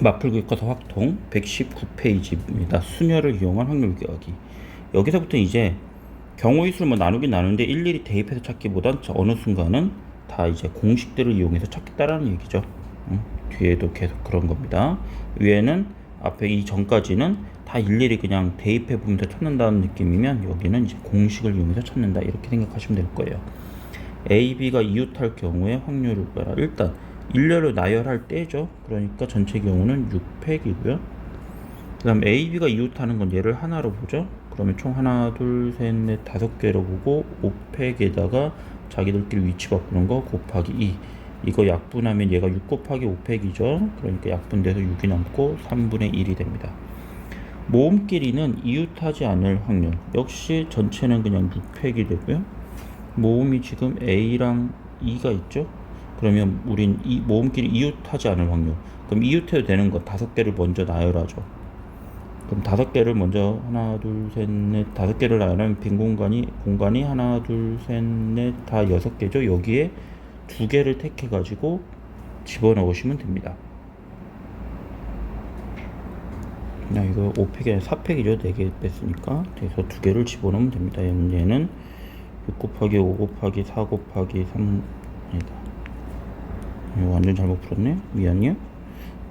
마플교과서 확통 119페이지입니다. 수녀를 이용한 확률 기하기. 여기서부터 이제 경우의 수를 뭐 나누긴 나누는데 일일이 대입해서 찾기보단 저 어느 순간은 다 이제 공식들을 이용해서 찾겠다라는 얘기죠. 응? 뒤에도 계속 그런 겁니다. 위에는 앞에 이 전까지는 다 일일이 그냥 대입해 보면서 찾는다는 느낌이면 여기는 이제 공식을 이용해서 찾는다 이렇게 생각하시면 될 거예요. A, B가 이웃할 경우에 확률을 구하라. 일단 일렬로 나열할 때죠. 그러니까 전체 경우는 6팩이고요. 그 다음 A, B가 이웃하는 건 얘를 하나로 보죠. 그러면 총 하나, 둘, 셋, 넷, 다섯 개로 보고 5팩에다가 자기들끼리 위치 바꾸는 거 곱하기 2. 이거 약분하면 얘가 6 곱하기 5팩이죠. 그러니까 약분돼서 6이 남고 3분의 1이 됩니다. 모음끼리는 이웃하지 않을 확률. 역시 전체는 그냥 6팩이 되고요. 모음이 지금 A랑 E가 있죠. 그러면 우린 이 모음끼리 이웃하지 않을 확률. 그럼 이웃해도 되는 거 다섯 개를 먼저 나열하죠. 그럼 다섯 개를 먼저 하나 둘 셋 넷 다섯 개를 나열하면 빈 공간이 공간이 하나 둘 셋 넷 다 여섯 개죠. 여기에 두 개를 택해 가지고 집어넣으시면 됩니다. 야 이거 5팩이 아니라 4팩이죠. 4개 뺐으니까 그래서 두 개를 집어넣으면 됩니다. 얘는 6 곱하기 5 곱하기 4 곱하기 3 아니다. 이거 완전 잘못 풀었네. 미안해요.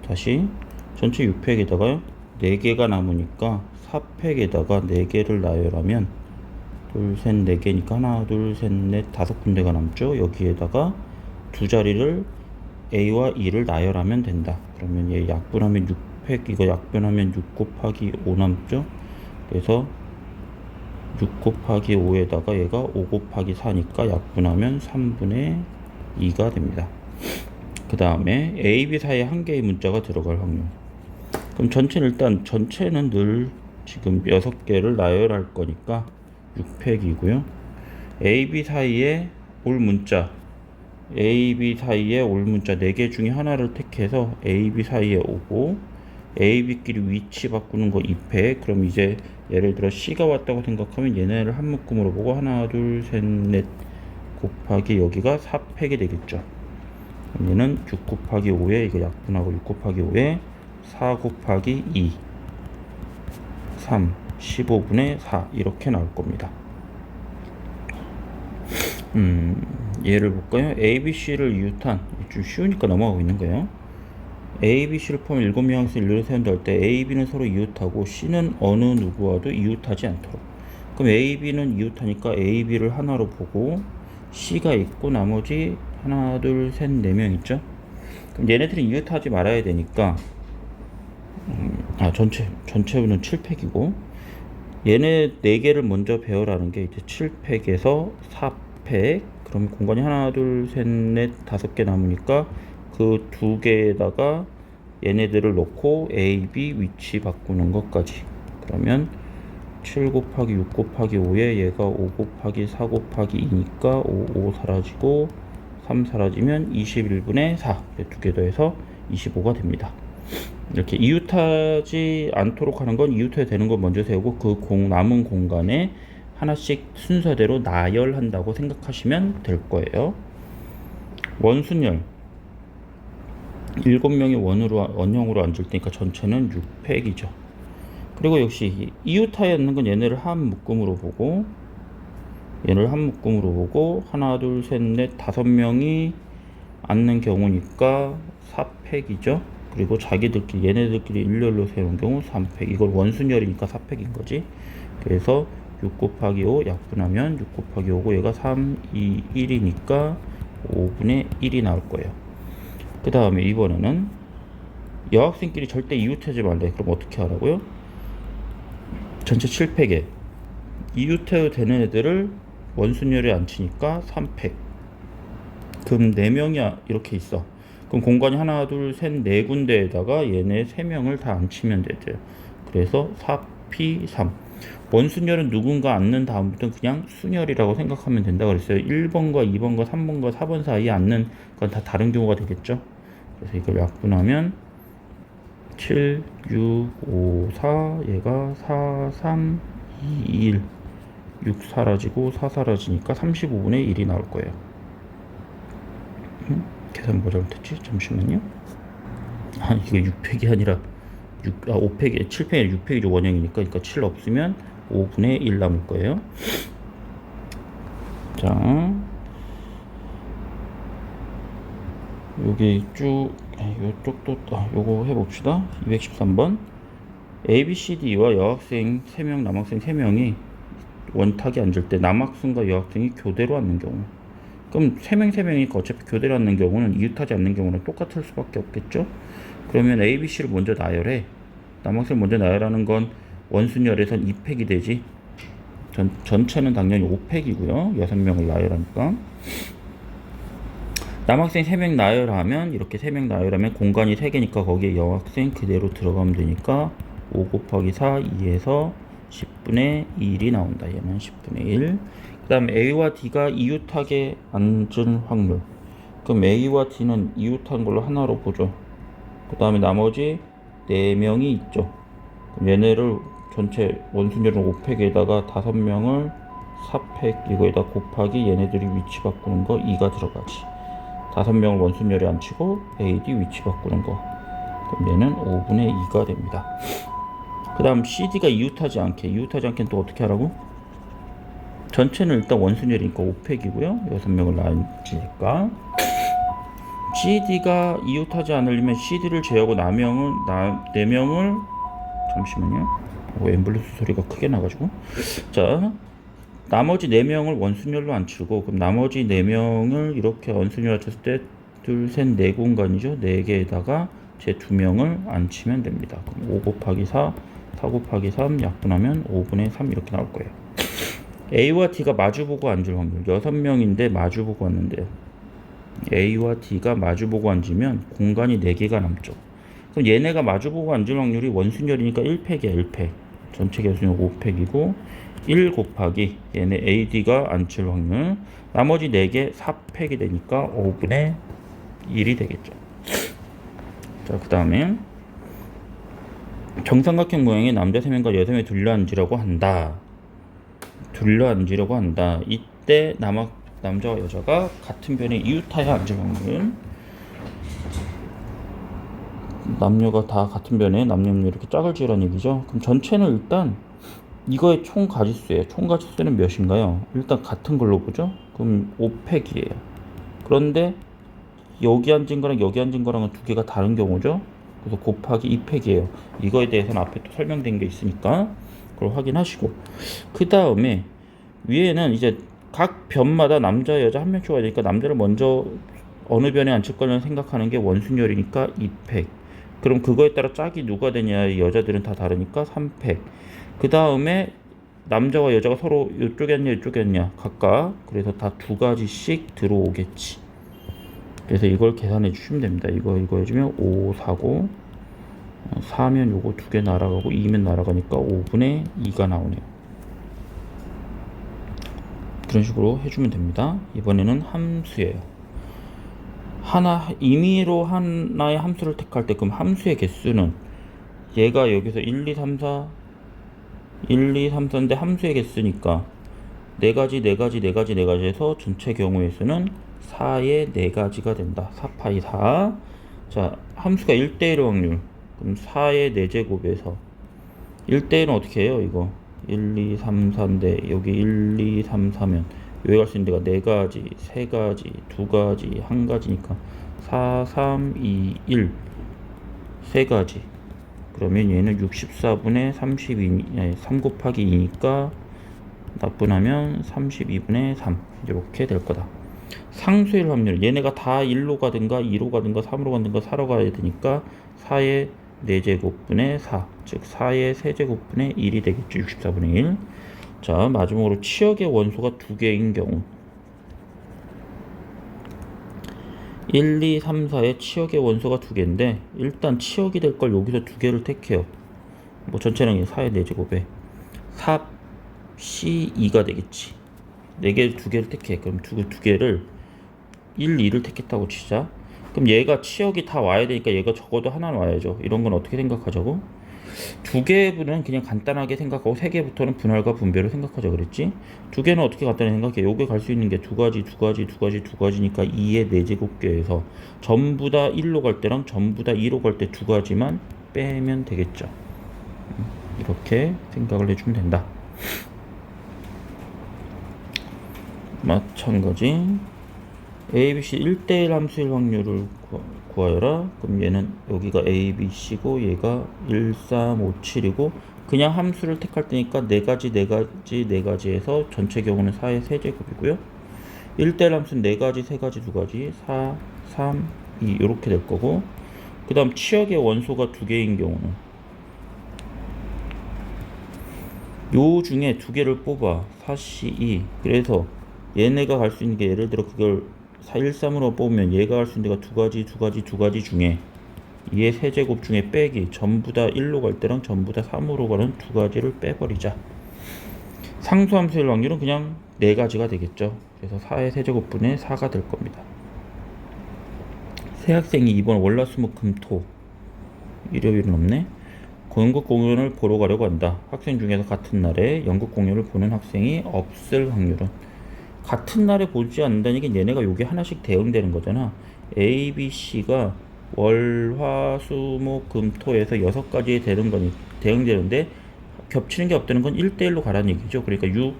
다시 전체 6팩에다가요. 4개가 남으니까 4팩에다가 4개를 나열하면 둘, 셋, 네 개니까 하나, 둘, 셋, 넷, 다섯 군데가 남죠. 여기에다가 두 자리를 A와 E를 나열하면 된다. 그러면 얘 약분하면 6팩, 이거 약분하면 6 곱하기 5 남죠. 그래서 6 곱하기 5에다가 얘가 5 곱하기 4니까 약분하면 3분의 2가 됩니다. 그 다음에 A, B 사이에 한 개의 문자가 들어갈 확률. 그럼 전체는 일단 전체는 늘 지금 6개를 나열할 거니까 6팩이고요. A, B 사이에 올 문자 A, B 사이에 올 문자 4개 중에 하나를 택해서 A, B 사이에 오고 A, B끼리 위치 바꾸는 거 2팩 그럼 이제 예를 들어 C가 왔다고 생각하면 얘네를 한 묶음으로 보고 하나 둘 셋 넷 곱하기 여기가 4팩이 되겠죠 얘는 6 곱하기 5에 이거 약분하고 6 곱하기 5에 4 곱하기 2 3 15분의 4 이렇게 나올 겁니다 음, 예를 볼까요? A, B, C를 이웃한 좀 쉬우니까 넘어가고 있는 거예요. A, B, C를 포함 7명에서 인류를 세운다 할 때 A, B는 서로 이웃하고 C는 어느 누구와도 이웃하지 않도록. 그럼 A, B는 이웃하니까 A, B를 하나로 보고 C가 있고 나머지 하나, 둘, 셋, 네 명 있죠? 그럼 얘네들은 이웃하지 말아야 되니까 음, 아 전체 전체는 7팩이고 얘네 4개를 먼저 배열하는 게 이제 7팩에서 4팩 그럼 공간이 하나 둘 셋 넷 다섯 개 남으니까 그 두 개에다가 얘네들을 넣고 A, B 위치 바꾸는 것까지 그러면 7 곱하기 6 곱하기 5에 얘가 5 곱하기 4 곱하기 2니까 5, 5 사라지고 3 사라지면 21분의 4 두개 더해서 25가 됩니다. 이렇게 이웃하지 않도록 하는 건 이웃해야 되는 건 먼저 세우고 그 공 남은 공간에 하나씩 순서대로 나열한다고 생각하시면 될 거예요. 원순열 7명이 원으로 원형으로 앉을 테니까 전체는 6팩이죠. 그리고 역시 이웃하에 앉는 건 얘네를 한 묶음으로 보고 얘를 한 묶음으로 보고 하나 둘 셋 넷 다섯 명이 앉는 경우니까 4팩이죠. 그리고 자기들끼리 얘네들끼리 일렬로 세운 경우 3팩 이걸 원순열이니까 4팩인 거지 그래서 6 곱하기 5 약분하면 6 곱하기 5고 얘가 3, 2, 1이니까 5분의 1이 나올 거예요 그 다음에 이번에는 여학생끼리 절대 이웃하지 말래 그럼 어떻게 하라고요? 전체 7팩에 이웃해도 되는 애들을 원순열에 앉히니까 3팩 그럼 4명이 이렇게 있어 그럼 공간이 하나, 둘, 셋, 네 군데에다가 얘네 세 명을 다 앉히면 되죠. 그래서 4P3. 원순열은 누군가 앉는 다음부터 그냥 순열이라고 생각하면 된다 그랬어요. 1번과 2번과 3번과 4번 사이에 앉는 건 다 다른 경우가 되겠죠. 그래서 이걸 약분하면 7, 6, 5, 4, 얘가 4, 3, 2, 1. 6 사라지고 4 사라지니까 35분의 1이 나올 거예요. 음? 계산 뭐 잘못했지? 잠시만요. 아 이거 6팩이 아니라 6, 아 5팩이 7팩이 6팩이죠 원형이니까 그러니까 7 없으면 5분의 1 남을 거예요 자 여기 쭉 아, 요쪽도 아, 요거 해봅시다 213번 ABCD와 여학생 3명 남학생 3명이 원탁에 앉을 때 남학생과 여학생이 교대로 앉는 경우. 그럼 3명 3명이니까 어차피 교대로 앉는 경우는 이웃하지 않는 경우는 똑같을 수밖에 없겠죠? 그러면 ABC를 먼저 나열해. 남학생 먼저 나열하는 건 원순열에선 2팩이 되지. 전, 전체는 당연히 5팩이고요. 6명을 나열하니까. 남학생 3명 나열하면 이렇게 3명 나열하면 공간이 3개니까 거기에 여학생 그대로 들어가면 되니까 5 곱하기 4 2에서 10분의 1이 나온다. 얘는 10분의 1 그 다음 A와 D가 이웃하게 앉은 확률. 그럼 A와 D는 이웃한 걸로 하나로 보죠. 그 다음에 나머지 4명이 있죠. 얘네를 전체 원순열은 5팩에다가 5명을 4팩 이거에다 곱하기 얘네들이 위치 바꾸는 거 2가 들어가지. 다섯 명을 원순열에 앉히고 AD 위치 바꾸는 거. 그럼 얘는 5분의 2가 됩니다. 그 다음 CD가 이웃하지 않게, 이웃하지 않게는 또 어떻게 하라고? 전체는 일단 원순열이니까 5팩이고요. 여섯 명을 앉으니까. CD가 이웃하지 않으려면 CD를 제하고 나명을, 나, 4명을, 잠시만요. 오, 앰뷸런스 소리가 크게 나가지고. 자, 나머지 4명을 원순열로 앉히고 그럼 나머지 4명을 이렇게 원순열 앉혔을 때 둘, 셋, 네 공간이죠. 4개에다가 제 2명을 앉히면 됩니다. 그럼 5 곱하기 4, 4 곱하기 3 약분하면 5분의 3 이렇게 나올 거예요. A와 D가 마주보고 앉을 확률 6명인데 마주보고 앉는데요. A와 D가 마주보고 앉으면 공간이 4개가 남죠. 그럼 얘네가 마주보고 앉을 확률이 원순열이니까 1팩이야 1팩. 전체 개수는 5팩이고 1 곱하기 얘네 AD가 앉힐 확률 나머지 4개 4팩이 되니까 5분의 1이 되겠죠 자 그 다음에 정삼각형 모양의 남자 3명과 여자 3명이 둘러 앉으려고 한다 둘러 앉으려고 한다 이때 남학, 남자와 여자가 같은 변에 이웃하여 확률 남녀가 다 같은 변에 남녀 이렇게 짝을 지으라는 얘기죠 그럼 전체는 일단 이거의 총 가지수예요. 총 가지수는 몇인가요? 일단 같은 걸로 보죠. 그럼 5팩이에요. 그런데 여기 앉은 거랑 여기 앉은 거랑은 두 개가 다른 경우죠. 그래서 곱하기 2팩이에요. 이거에 대해서는 앞에 또 설명된 게 있으니까 그걸 확인하시고 그 다음에 위에는 이제 각 변마다 남자 여자 한 명씩 와야 되니까 남자를 먼저 어느 변에 앉힐 거는 생각하는 게 원순열이니까 2팩. 그럼 그거에 따라 짝이 누가 되냐 여자들은 다 다르니까 3팩. 그 다음에 남자와 여자가 서로 이쪽에 앉냐 각각 그래서 다 두 가지씩 들어오겠지 그래서 이걸 계산해 주시면 됩니다. 이거 이거 해주면 5 4고 4면 요거 두 개 날아가고 2면 날아가니까 5분의 2가 나오네요. 그런 식으로 해주면 됩니다. 이번에는 함수예요. 하나 임의로 하나의 함수를 택할 때 그럼 함수의 개수는 얘가 여기서 1, 2, 3, 4 1, 2, 3, 4인데 함수의 개수니까 네 가지, 네 가지, 네 가지, 네 가지에서 전체 경우의 수는 4의 네 가지가 된다. 4파이 4. 자, 함수가 1대1 확률. 그럼 4의 4제곱에서 1대1은 어떻게 해요, 이거? 1, 2, 3, 4인데 여기 1, 2, 3, 4면 여기 갈 수 있는 데가 네 가지, 세 가지, 두 가지, 한 가지니까 4, 3, 2, 1. 세 가지. 그러면 얘는 64분의 32, 아니, 3 곱하기 2니까 나분하면 32분의 3 이렇게 될 거다. 상수일 확률 얘네가 다 1로 가든가 2로 가든가 3으로 가든가 4로 가야 되니까 4의 4제곱분의 4, 즉 4의 세제곱분의 1이 되겠죠. 64분의 1. 자, 마지막으로 치역의 원소가 두 개인 경우 1, 2, 3, 4의 치역의 원소가 두 개인데 일단 치역이 될 걸 여기서 두 개를 택해요. 뭐 전체는 4의 4제곱에 4 C2가 되겠지. 4개 두 개를 택해. 그럼 두, 두 개를 1, 2를 택했다고 치자. 그럼 얘가 치역이 다 와야 되니까 얘가 적어도 하나는 와야죠. 이런 건 어떻게 생각하자고? 두 개분은 그냥 간단하게 생각하고 세 개부터는 분할과 분배로 생각하자 그랬지. 두 개는 어떻게 간단하게 생각해? 요게 갈 수 있는 게 두 가지, 두 가지, 두 가지, 두 가지니까 2의 4제곱계에서 전부 다 1로 갈 때랑 전부 다 2로 갈 때 두 가지만 빼면 되겠죠. 음, 이렇게 생각을 해주면 된다. 마찬가지 A, B, C 1대1 함수일 확률을 구- 구하여라. 그럼 얘는 여기가 A, B, C고 얘가 1, 3, 5, 7이고 그냥 함수를 택할 때니까 네 가지, 네 가지, 네 가지에서 전체 경우는 4의 세제곱이고요. 1대1 함수는 네 가지, 세 가지, 두 가지, 4, 3, 2 이렇게 될 거고 그 다음 치역의 원소가 두 개인 경우는 요 중에 두 개를 뽑아 4C, 2 그래서 얘네가 갈 수 있는 게 예를 들어 그걸 4, 1, 3으로 뽑으면 얘가 갈수 있는 데가 두 가지, 두 가지, 두 가지 중에 얘 세제곱 중에 빼기 전부 다 1로 갈 때랑 전부 다 3으로 가는 두 가지를 빼버리자. 상수함수일 확률은 그냥 네 가지가 되겠죠. 그래서 4의 세제곱분의 4가 될 겁니다. 새 학생이 이번 월화수목금토 일요일은 없네. 연극 공연을 보러 가려고 한다. 학생 중에서 같은 날에 연극 공연을 보는 학생이 없을 확률은 같은 날에 보지 않는다니까 얘네가 요게 하나씩 대응되는 거잖아. A, B, C가 월, 화, 수, 목, 금, 토에서 여섯 가지 되는 거니 대응되는데 겹치는 게 없다는 건 1대1로 가라는 얘기죠. 그러니까 6,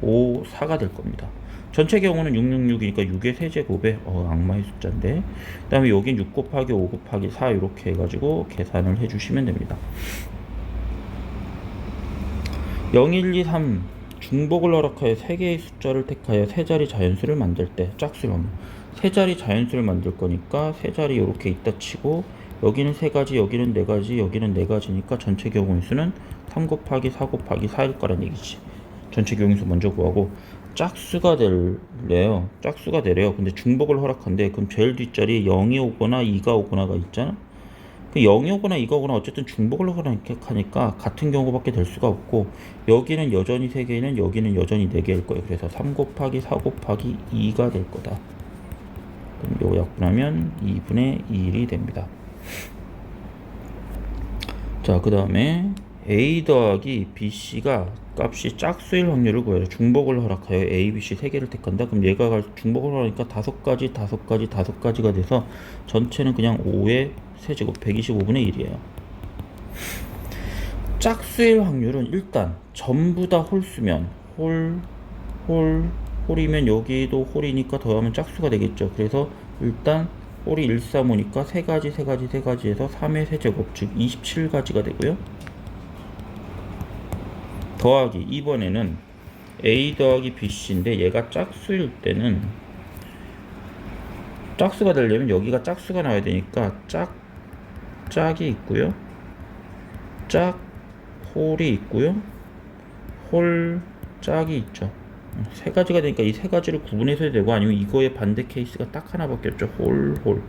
5, 4가 될 겁니다. 전체 경우는 666이니까 6의 세제곱에 어, 악마의 숫자인데 그 다음에 여긴 6 곱하기 5 곱하기 4 이렇게 해가지고 계산을 해주시면 됩니다. 0, 1, 2, 3 중복을 허락하여 세 개의 숫자를 택하여 세 자리 자연수를 만들 때 합니다. 세 자리 자연수를 만들 거니까 세 자리 이렇게 있다 치고 여기는 세 가지, 여기는 네 가지, 여기는 네 가지니까 전체 경우인수는 3 곱하기 4 곱하기 4일 거란 얘기지. 전체 경우인수 먼저 구하고 짝수가 될래요. 짝수가 되래요. 근데 중복을 허락한대. 그럼 제일 뒷자리에 0이 오거나 2가 오거나가 있잖아. 그 0이 오거나 2가 오거나 어쨌든 중복을 허락하니까 같은 경우밖에 될 수가 없고 여기는 여전히 3개는 여기는 여전히 4개일 거예요. 그래서 3 곱하기 4 곱하기 2가 될 거다. 그럼 요거 약분하면 2분의 1이 됩니다. 자, 그 다음에 A 더하기 BC가 값이 짝수일 확률을 구해라. 중복을 허락하여 A, B, C 세 개를 택한다. 그럼 얘가 갈- 중복을 허락하니까 다섯 가지, 다섯 가지, 다섯 가지가 돼서 전체는 그냥 5의 세제곱 125분의 1이에요. 짝수일 확률은 일단 전부 다 홀수면 홀, 홀, 홀이면 여기도 홀이니까 더하면 짝수가 되겠죠. 그래서 일단 홀이 1, 3, 5니까 세 가지, 세 가지, 세 가지에서 3의 세제곱 즉 27가지가 되고요. 더하기 이번에는 A 더하기 BC인데 얘가 짝수일 때는 짝수가 되려면 여기가 짝수가 나와야 되니까 짝 짝이 있고요. 짝 홀이 있고요. 홀 짝이 있죠. 세 가지가 되니까 이 세 가지를 구분해서 해야 되고 아니면 이거의 반대 케이스가 딱 하나 바뀌었죠. 홀 홀.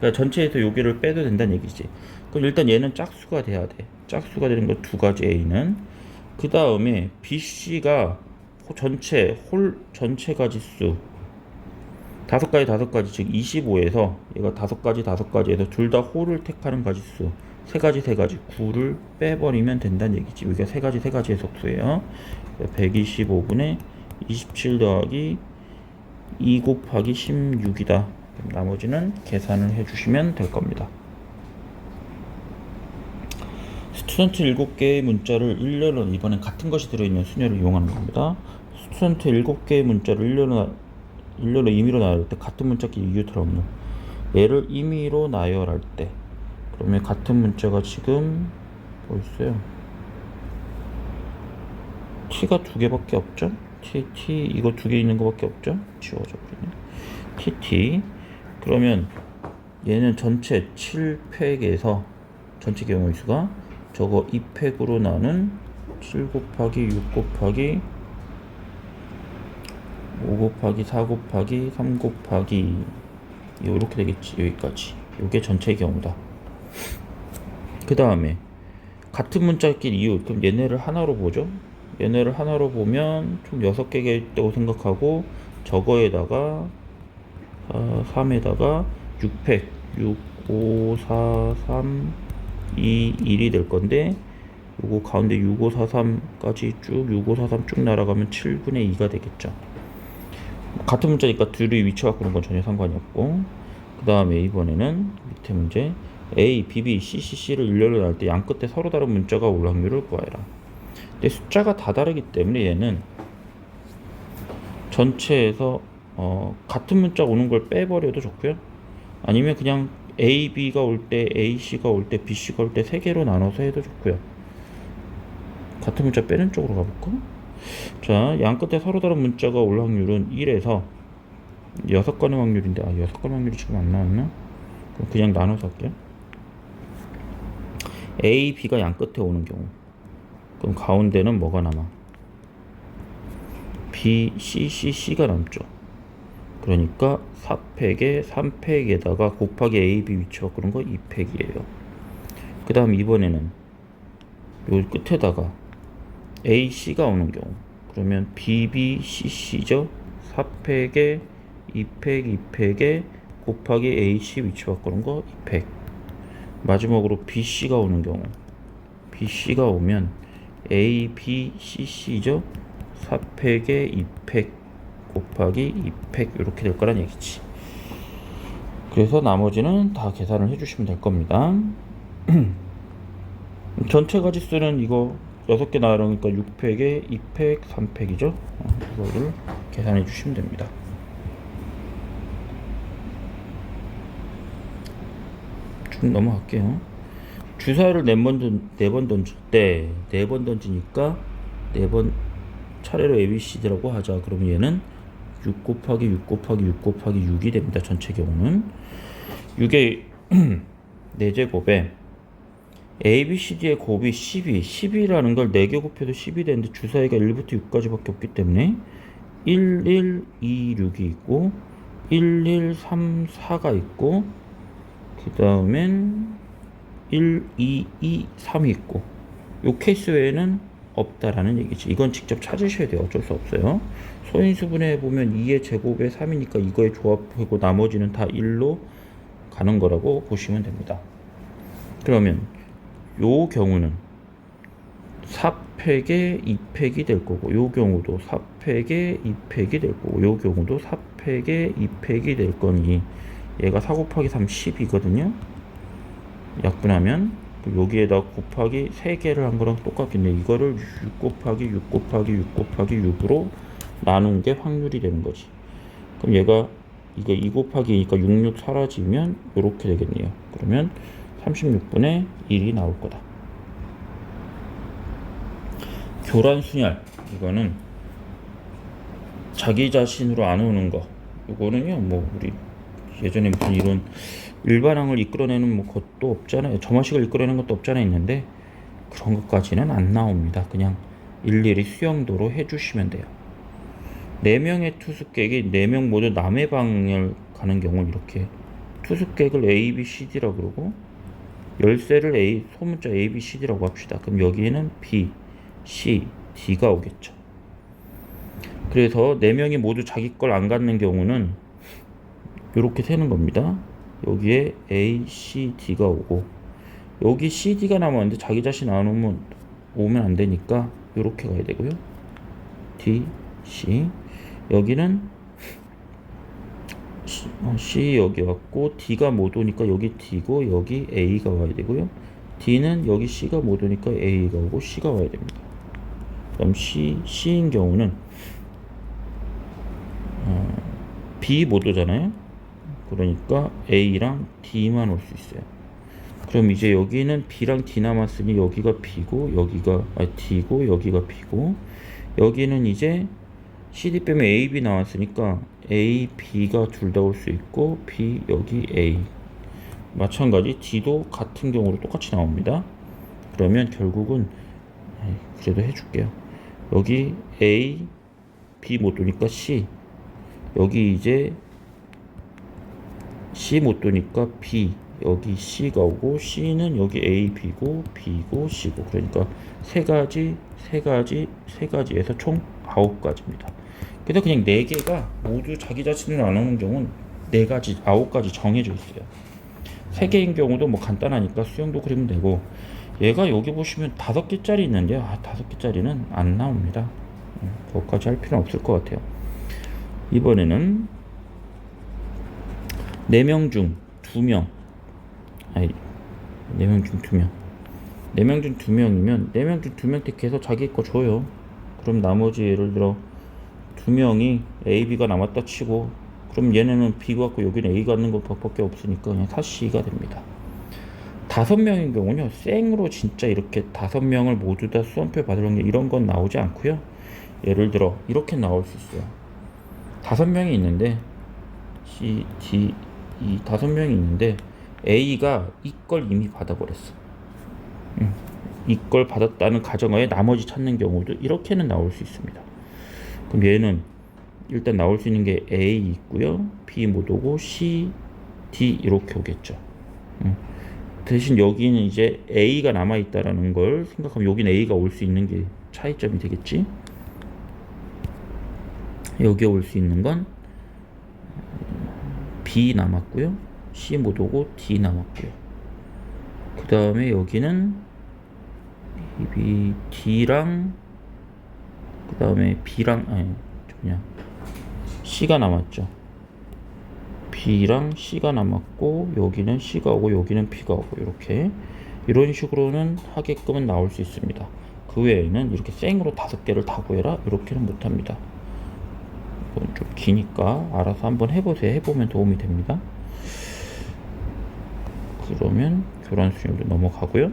그러니까 전체에서 여기를 빼도 된다는 얘기지. 그럼 일단 얘는 짝수가 돼야 돼. 짝수가 되는 거 두 가지 A는 그 다음에 BC가 전체 홀 전체 가지수 다섯 가지 다섯 가지 즉 25에서 얘가 다섯 가지 다섯 가지에서 둘 다 홀을 택하는 가지수 세 가지 세 가지 9를 빼버리면 된다는 얘기지. 이게 세 가지 세 가지의 속수예요. 125분의 27 더하기 2 곱하기 16이다. 나머지는 계산을 해주시면 될 겁니다. 스튜던트 7개의 문자를 1년으로 이번엔 같은 것이 들어있는 수녀를 이용하는 겁니다. 스튜던트 7개의 문자를 1년으로, 1년으로 임의로 나열할 때 같은 문자끼리 이유처럼 없는 얘를 임의로 나열할 때 그러면 같은 문자가 지금 뭐 있어요? t가 두 개밖에 없죠? t, t 이거 두 개 있는 거밖에 없죠? 지워져 버리네. t, t 그러면 얘는 전체 7팩에서 전체 경우의 수가 저거 2팩으로 나눈 7 곱하기 6 곱하기 5 곱하기 4 곱하기 3 곱하기 이렇게 되겠지 여기까지. 이게 전체 경우다. 그 다음에 같은 문자끼리 이유. 그럼 얘네를 하나로 보죠. 얘네를 하나로 보면 총 6개가 있다고 생각하고 저거에다가 아, 3에다가 6팩 6, 5, 4, 3, 2, 1이 될 건데 요거 가운데 6543까지 쭉 6543 쭉 날아가면 7분의 2가 되겠죠. 같은 문자니까 둘이 위치가 그런 건 전혀 상관이 없고 그 다음에 이번에는 밑에 문제 A, B, B, C, C, C를 일렬로 나눌 때 양 끝에 서로 다른 문자가 올 확률을 구하라. 근데 숫자가 다 다르기 때문에 얘는 전체에서 어, 같은 문자 오는 걸 빼버려도 좋고요. 아니면 그냥 A, B가 올 때, A, C가 올 때, B, C가 올 때 세 개로 나눠서 해도 좋고요. 같은 문자 빼는 쪽으로 가볼까? 자, 양 끝에 서로 다른 문자가 올 확률은 1에서 6건의 확률인데, 아, 6건의 확률이 지금 안 나왔나? 그럼 그냥 나눠서 할게요. A, B가 양 끝에 오는 경우. 그럼 가운데는 뭐가 남아? B, C, C, C가 남죠. 그러니까 4팩에 3팩에다가 곱하기 A, B 위치 바꾸는 거 2팩이에요. 그 다음 이번에는 요 끝에다가 A, C가 오는 경우 그러면 B, B, C, C죠. 4팩에 2팩, 2팩에 곱하기 A, C 위치 바꾸는 거 2팩. 마지막으로 B, C가 오는 경우 B, C가 오면 A, B, C, C죠. 4팩에 2팩 곱하기 2팩 이렇게 될 거란 얘기지. 그래서 나머지는 다 계산을 해주시면 될 겁니다. 전체 가지수는 이거 6개 나오니까 6팩에 2팩, 3팩이죠. 이거를 계산해 주시면 됩니다. 쭉 넘어갈게요. 주사를 네 번 던, 네번 던질 때, 네 번 던지니까 네 번 차례로 ABCD라고 하자. 그러면 얘는 6 곱하기 6 곱하기 6 곱하기 6이 됩니다. 전체 경우는 6의 4제곱에 A, B, C, D의 곱이 12, 12라는 걸 4개 곱해도 10이 되는데 주사위가 1부터 6까지밖에 없기 때문에 1, 1, 2, 6이 있고 1, 1, 3, 4가 있고 그 다음엔 1, 2, 2, 3이 있고 요 케이스 외에는 없다라는 얘기지. 이건 직접 찾으셔야 돼요. 어쩔 수 없어요. 소인수분해 보면 2의 제곱에 3이니까 이거의 조합하고 나머지는 다 1로 가는 거라고 보시면 됩니다. 그러면 요 경우는 4팩에 2팩이 될 거고 요 경우도 4팩에 2팩이 될 거고 요 경우도 4팩에 2팩이 될 거니 얘가 4 곱하기 3 10이거든요. 약분하면 여기에다 곱하기 3개를 한 거랑 똑같겠네. 이거를 6 곱하기 6 곱하기 6 곱하기 6으로 나눈 게 확률이 되는 거지. 그럼 얘가 이거 2 곱하기니까 6, 6 사라지면 이렇게 되겠네요. 그러면 36분의 1이 나올 거다. 교란 순열 이거는 자기 자신으로 안 오는 거. 이거는요, 뭐 우리 예전에 무슨 이런 일반항을 이끌어내는 뭐 것도 없잖아요. 점화식을 이끌어내는 것도 없잖아요. 있는데 그런 것까지는 안 나옵니다. 그냥 일일이 수영도로 해주시면 돼요. 네 명의 투숙객이 네명 모두 남의 방을 가는 경우 이렇게 투숙객을 A, B, C, D라고 그러고 열쇠를 A 소문자 A, B, C, D라고 합시다. 그럼 여기에는 B, C, D가 오겠죠. 그래서 네 명이 모두 자기 걸 안 갖는 경우는 이렇게 세는 겁니다. 여기에 A, C, D가 오고 여기 C, D가 남았는데 자기 자신 안 오면 오면 안 되니까 이렇게 가야 되고요. D, C 여기는 C, 어, C 여기 왔고 D가 못 오니까 여기 D고 여기 A가 와야 되고요. D는 여기 C가 못 오니까 A가 오고 C가 와야 됩니다. 그럼 C, C인 경우는 어, B 못 오잖아요. 그러니까 A랑 D만 올 수 있어요. 그럼 이제 여기는 B랑 D 남았으니 여기가 B고 여기가 아, D고 여기가 B고 여기는 이제 CD 빼면 A, B 나왔으니까 A, B가 둘 다 올 수 있고 B 여기 A 마찬가지 D도 같은 경우로 똑같이 나옵니다. 그러면 결국은 그래도 해줄게요. 여기 A, B 못 오니까 C 여기 이제 C 못 도니까 B 여기 C가 오고 C는 여기 A, B고 B고 C고 그러니까 세 가지 세 가지 세 가지에서 총 아홉 가지입니다. 그래서 그냥 네 개가 모두 자기 자신을 안 오는 경우는 네 가지 아홉 가지 정해져 있어요. 세 개인 경우도 뭐 간단하니까 수영도 그리면 되고 얘가 여기 보시면 다섯 개짜리 있는데요. 아, 다섯 개짜리는 안 나옵니다. 음, 그것까지 할 필요는 없을 것 같아요. 이번에는 네 명 중 두 명, 아니 네 명 중 두 명, 네 명 중 두 명이면 네 명 중 두 명 택해서 자기 거 줘요. 그럼 나머지 예를 들어 두 명이 A, B가 남았다 치고 그럼 얘네는 B 같고 여기는 A 갖는 것밖에 없으니까 그냥 다시 C가 됩니다. 다섯 명인 경우는요 생으로 진짜 이렇게 다섯 명을 모두 다 수험표 받으려는 게 이런 건 나오지 않고요. 예를 들어 이렇게 나올 수 있어요. 다섯 명이 있는데 C, D, E 다섯 명이 있는데 A가 이걸 이미 받아버렸어. 음, 이걸 받았다는 가정하에 나머지 찾는 경우도 이렇게는 나올 수 있습니다. 그럼 얘는 일단 나올 수 있는 게 A 있고요, B 못 오고 C, D 이렇게 오겠죠. 음. 대신 여기는 이제 A가 남아 있다라는 걸 생각하면 여기는 A가 올 수 있는 게 차이점이 되겠지. 여기에 올 수 있는 건 B 남았고요. C 못 오고 D 남았고요. 그 다음에 여기는 B, D랑 그 다음에 B랑 아니 뭐냐 C가 남았죠. B랑 C가 남았고 여기는 C가 오고 여기는 B가 오고 이렇게 이런 식으로는 하게끔은 나올 수 있습니다. 그 외에는 이렇게 생으로 다섯 개를 다 구해라 이렇게는 못합니다. 이건 좀 기니까 알아서 한번 해보세요. 해보면 도움이 됩니다. 그러면 교란 수열도 넘어가고요.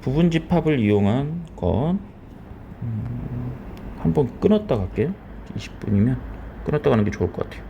부분 집합을 이용한 건 음, 한번 끊었다 갈게요. 20분이면 끊었다 가는 게 좋을 것 같아요.